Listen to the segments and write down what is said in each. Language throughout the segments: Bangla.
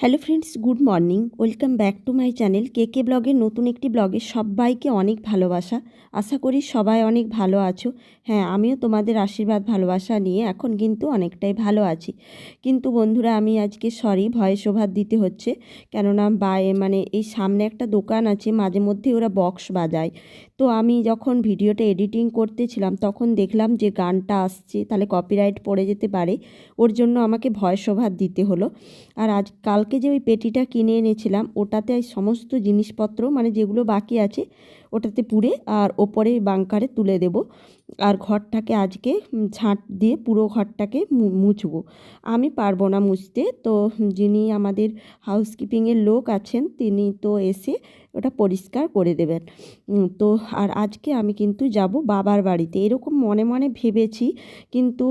Hello friends good morning welcome back to my channel কে কে ব্লগের নতুন একটি ব্লগে সবাইকে অনেক ভালোবাসা। আশা করি সবাই অনেক ভালো আছো। হ্যাঁ আমিও তোমাদের আশীর্বাদ, ভালোবাসা নিয়ে এখন কিন্তু অনেকটাই ভালো আছি। কিন্তু বন্ধুরা, আমি আজকে সরি ভয়েস ওভার দিতে হচ্ছে। কেননা বাই মানে এই সামনে একটা দোকান আছে, মাঝে মধ্যে ওরা বক্স বাজায়। তো আমি যখন ভিডিওটা এডিটিং করতেছিলাম, তখন দেখলাম যে গানটা আসছে, তাহলে কপিরাইট পড়ে যেতে পারে, ওর জন্য আমাকে ভয়েস ওভার দিতে হলো। আর আজ, কালকে যে ওই পেটিটা কিনে এনেছিলাম, ওটাতে সমস্ত জিনিসপত্র মানে যেগুলো বাকি আছে, ওটাতে পুড়ে আর ওপরে বাংকারে তুলে দেব। আর ঘরটাকে আজকে ঝাঁট দিয়ে পুরো ঘরটাকে মুছবো। আমি পারব না মুছতে, তো যিনি আমাদের হাউসকিপিংয়ের লোক আছেন, তিনি তো এসে ওটা পরিষ্কার করে দেবেন। তো আর আজকে আমি কিন্তু যাব বাবার বাড়িতে। এরকম মনে মনে ভেবেছি, কিন্তু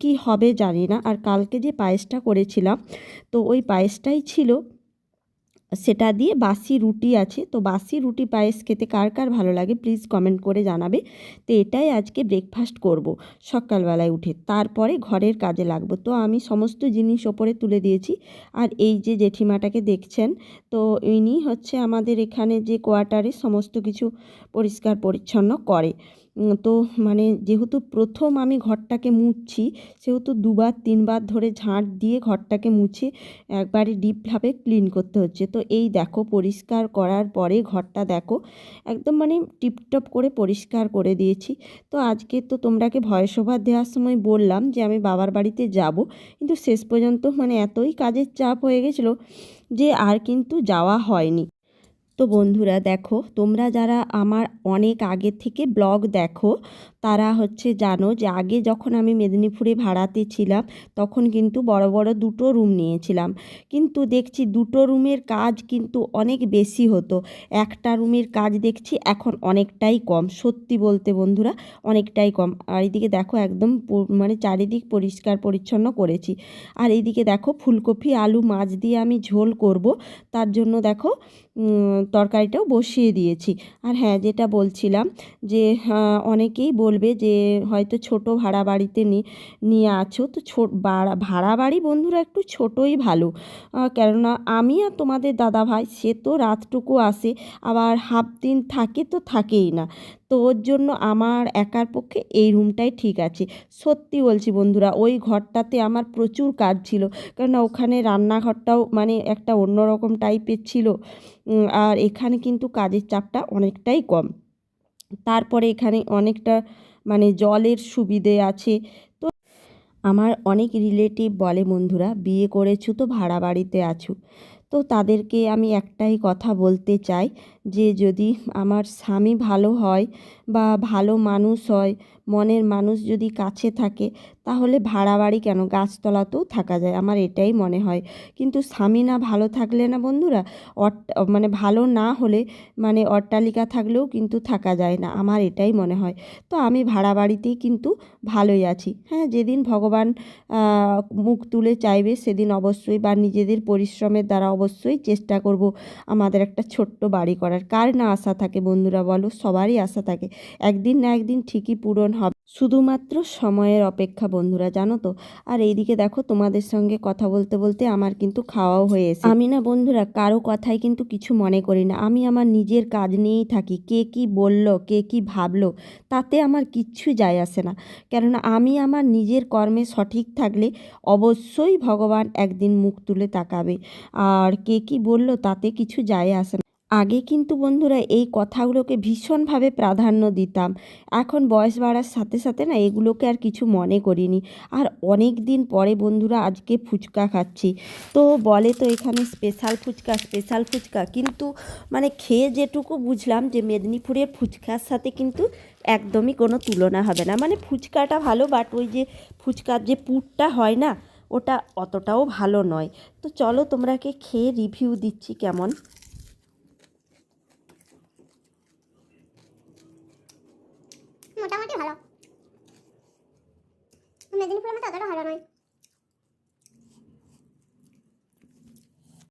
কি হবে জানি না। আর কালকে যে পায়েসটা করেছিলাম, তো ওই পায়েসটাই ছিল। সেটা দিয়ে বাসি রুটি আছে। তো বাসি রুটি পায়েস খেতে কার কার ভালো লাগে প্লিজ কমেন্ট করে জানাবে। তো এটাই আজকে ব্রেকফাস্ট করব সকালবেলায় উঠে। তারপরে ঘরের কাজে লাগবো। তো আমি সমস্ত জিনিস ওপরে তুলে দিয়েছি। আর এই যে জেঠিমাটাকে দেখছেন, তো ইনি হচ্ছে আমাদের এখানে যে কোয়ার্টারে সমস্ত কিছু পরিষ্কার পরিচ্ছন্ন করে। তো মানে যেহেতু প্রথম আমি ঘরটাকে মুছছি, সেহেতু দুবার, তিনবার ধরে ঝাঁট দিয়ে ঘরটাকে মুছে একবারে ডিপভাবে ক্লিন করতে হচ্ছে। তো এই দেখো, পরিষ্কার করার পরে ঘরটা দেখো, একদম মানে টিপটপ করে পরিষ্কার করে দিয়েছি। তো আজকে তো তোমরাকে ভয়েস ওভার দেওয়ার সময় বললাম যে আমি বাবার বাড়িতে যাব, কিন্তু শেষ পর্যন্ত মানে এতই কাজের চাপ হয়ে গেছিল যে আর কিন্তু যাওয়া হয়নি। তো বন্ধুরা দেখো, তোমরা যারা আমার অনেক আগে থেকে ব্লগ দেখো, তারা হচ্ছে জানো যে আগে যখন আমি মেদিনীপুরে ভাড়াতে ছিলাম, তখন কিন্তু বড় বড় দুটো রুম নিয়েছিলাম। কিন্তু দেখছি দুটো রুমের কাজ কিন্তু অনেক বেশি হতো। একটা রুমের কাজ দেখছি এখন অনেকটাই কম, সত্যি বলতে বন্ধুরা অনেকটাই কম। আর এইদিকে দেখো একদম মানে চারিদিক পরিষ্কার পরিচ্ছন্ন করেছি। আর এইদিকে দেখো ফুলকপি, আলু, মাছ দিয়ে আমি ঝোল করব। তার জন্য দেখো তরকারিটাও বসিয়ে দিয়েছি। আর হ্যাঁ যেটা বলছিলাম যে অনেকেই বলবে যে, হয়তো ছোট ভাড়া বাড়িতে নিয়ে আছো, তো ছো ভাড়া বাড়ি বন্ধুরা একটু ছোটোই ভালো। কেননা আমি আর তোমাদের দাদা ভাই সে তো রাতটুকু আসে, আবার হাফ দিন থাকে তো থাকেই না। তো ওর জন্য আমার একার পক্ষে এই রুমটাই ঠিক আছে। সত্যি বলছি বন্ধুরা, ওই ঘরটাতে আমার প্রচুর কাজ ছিল। কেননা ওখানে রান্নাঘরটাও মানে একটা অন্যরকম টাইপের ছিল। আর এখানে কিন্তু কাজের চাপটা অনেকটাই কম। তারপরে এখানে অনেকটা মানে জলের সুবিধে আছে। তো আমার অনেক রিলেটিভ বলে, বন্ধুরা, বিয়ে করেছ তো ভাড়া বাড়িতে আছো। তো তাদেরকে আমি একটাই কথা বলতে চাই যে যদি আমার স্বামী ভালো হয় বা ভালো মানুষ হয়, মনের মানুষ যদি কাছে থাকে, তাহলে ভাড়া বাড়ি কেন? গাছতলাতেও থাকা যায়, আমার এটাই মনে হয়। কিন্তু স্বামী না ভালো থাকলে না বন্ধুরা মানে ভালো না হলে মানে অট্টালিকা থাকলেও কিন্তু থাকা যায় না, আমার এটাই মনে হয়। তো আমি ভাড়া বাড়িতেই কিন্তু ভালোই আছি। হ্যাঁ যেদিন ভগবান মুখ তুলে চাইবে, সেদিন অবশ্যই বা নিজেদের পরিশ্রমের দ্বারা অবশ্যই চেষ্টা করব আমাদের একটা ছোট্ট বাড়ি করার। কার না আশা থাকে বন্ধুরা বলো? সবারই আশা থাকে। একদিন না একদিন ঠিকই পূরণ হবে। শুধুমাত্র সময়ের অপেক্ষা বন্ধুরা, জানো তো? আর এইদিকে দেখো তোমাদের সঙ্গে কথা বলতে বলতে আমার কিন্তু খাওয়াও হয়েছে আমি না বন্ধুরা কারও কথাই কিন্তু কিছু মনে করি না। আমি আমার নিজের কাজ নিয়েই থাকি। কে কি বলল, কে কি ভাবলো, তাতে আমার কিচ্ছু যায় আসে না। কেননা আমি আমার নিজের কর্মে সঠিক থাকলে অবশ্যই ভগবান একদিন মুখ তুলে তাকাবে। আর কে কি বলল তাতে কিছু যায় আসে না। আগে কিন্তু বন্ধুরা এই কথাগুলোকে ভীষণভাবে প্রাধান্য দিতাম। এখন বয়স বাড়ার সাথে সাথে না এগুলোকে আর কিছু মনে করিনি। আর অনেক দিন পরে বন্ধুরা আজকে ফুচকা খাচ্ছি। তো বলে তো এখানে স্পেশাল ফুচকা স্পেশাল ফুচকা। কিন্তু মানে খেয়ে যেটুকু বুঝলাম যে মেদিনীপুরের ফুচকার সাথে কিন্তু একদমই কোনো তুলনা হবে না। মানে ফুচকাটা ভালো বাট ওই যে ফুচকার যে পুরটা হয় না ওটা অতটাও ভালো নয়। তো চলো তোমরাকে খেয়ে রিভিউ দিচ্ছি কেমন। মোটামুটি ভালো। মেদিনীপুরের মতো অতটা ভালো নয়।